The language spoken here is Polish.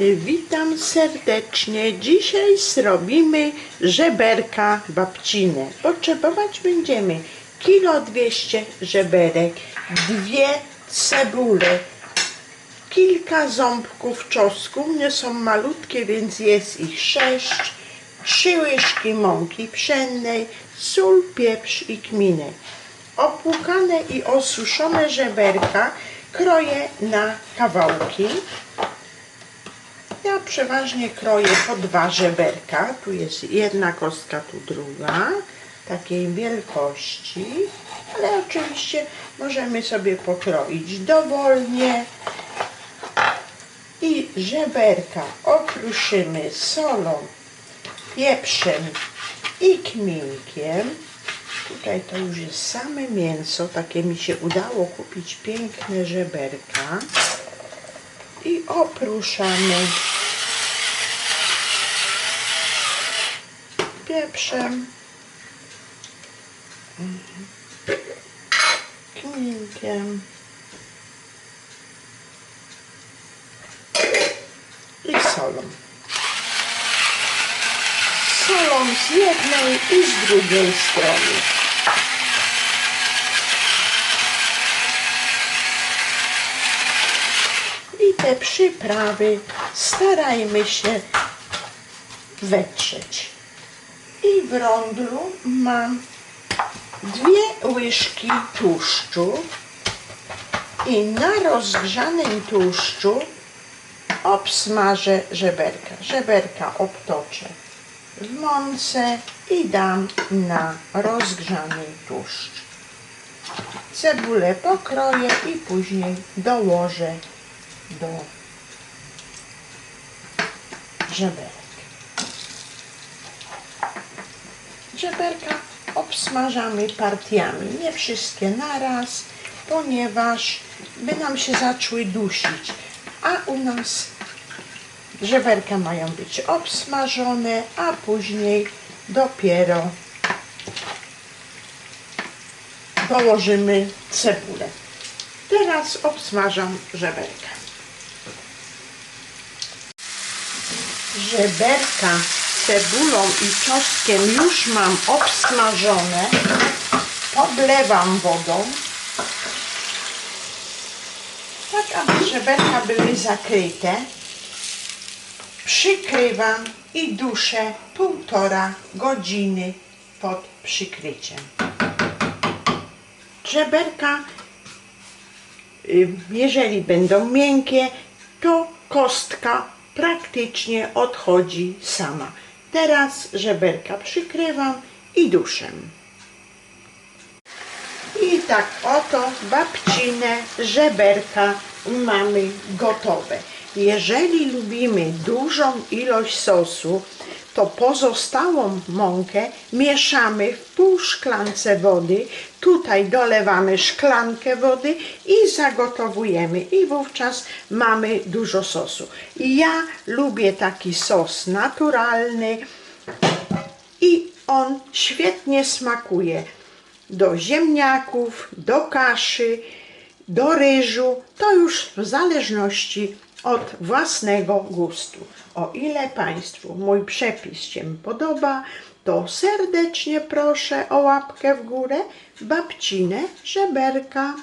Witam serdecznie. Dzisiaj zrobimy żeberka babcine. Potrzebować będziemy kilo 200 żeberek, dwie cebule, kilka ząbków czosnku. One są malutkie, więc jest ich sześć. Trzy łyżki mąki pszennej, sól, pieprz i kminek. Opłukane i osuszone żeberka kroję na kawałki. Ja przeważnie kroję po dwa żeberka. Tu jest jedna kostka, tu druga. Takiej wielkości. Ale oczywiście możemy sobie pokroić dowolnie. I żeberka okruszymy solą, pieprzem i kminkiem. Tutaj to już jest same mięso. Takie mi się udało kupić piękne żeberka. I opruszamy pieprzem, kminkiem i solą. Solą z jednej i z drugiej strony. I te przyprawy starajmy się wetrzeć. I w rondlu mam dwie łyżki tłuszczu i na rozgrzanym tłuszczu obsmażę żeberka. Żeberka obtoczę w mące i dam na rozgrzany tłuszcz. Cebulę pokroję i później dołożę do żeberek. Żeberka obsmażamy partiami, nie wszystkie naraz, ponieważ by nam się zaczęły dusić, a u nas żeberka mają być obsmażone, a później dopiero dołożymy cebulę. Teraz obsmażam żeberka. Żeberka cebulą i czosnkiem już mam obsmażone. Podlewam wodą. Tak, aby żeberka były zakryte. Przykrywam i duszę półtora godziny pod przykryciem. Żeberka y, jeżeli będą miękkie, to kostka praktycznie odchodzi sama. Teraz żeberka przykrywam i duszę. I tak oto babcine żeberka mamy gotowe. Jeżeli lubimy dużą ilość sosu, to pozostałą mąkę mieszamy w pół szklance wody. Tutaj dolewamy szklankę wody i zagotowujemy. I wówczas mamy dużo sosu. Ja lubię taki sos naturalny i on świetnie smakuje do ziemniaków, do kaszy, do ryżu. To już w zależności od własnego gustu. O ile Państwu mój przepis się podoba, to serdecznie proszę o łapkę w górę, babcinę żeberka.